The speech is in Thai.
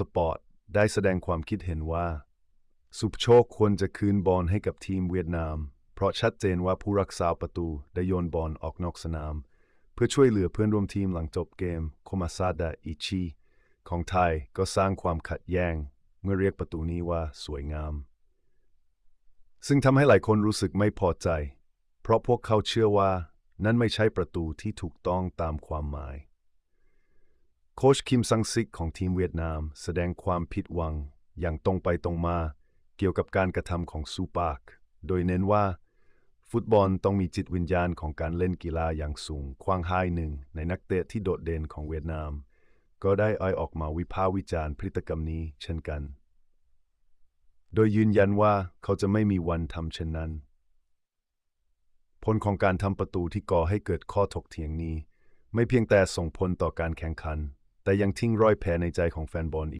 สปอร์ตได้แสดงความคิดเห็นว่า สุปโชคควรจะคืนบอลให้กับทีมเวียดนาม เพราะชัดเจนว่าผู้รักษาประตูได้โยนบอลออกนอกสนาม เพื่อช่วยเหลือเพื่อนร่วมทีมหลังจบเกมโคมาซาดะอิชิของไทยก็สร้างความขัดแย้ง เมื่อเรียกประตูนี้ว่าสวยงาม ซึ่งทำให้หลายคนรู้สึกไม่พอใจ เพราะพวกเขาเชื่อว่านั่นไม่ใช่ประตูที่ถูกต้องตามความหมาย โค้ชคิมซังซิกของทีมเวียดนาม แสดงความผิดหวัง อย่างตรงไปตรงมา เกี่ยวกับการกระทำของซูปาร์กโดยเน้นว่า ฟุตบอลต้องมีจิตวิญญาณของการเล่นกีฬาอย่างสูง ควางไฮหนึ่ง ในนักเตะที่โดดเด่นของเวียดนาม ก็ได้อ้อยออกมาวิพากษ์วิจารณ์พฤติกรรมนี้เช่นกัน โดยยืนยันว่าเขาจะไม่มีวันทำเช่นนั้น ผลของการทำประตูที่ก่อให้เกิดข้อถกเถียงนี้ ไม่เพียงแต่ส่งผลต่อการแข่งขัน แต่ยังทิ้งรอยแผลในใจของแฟนบอลอีก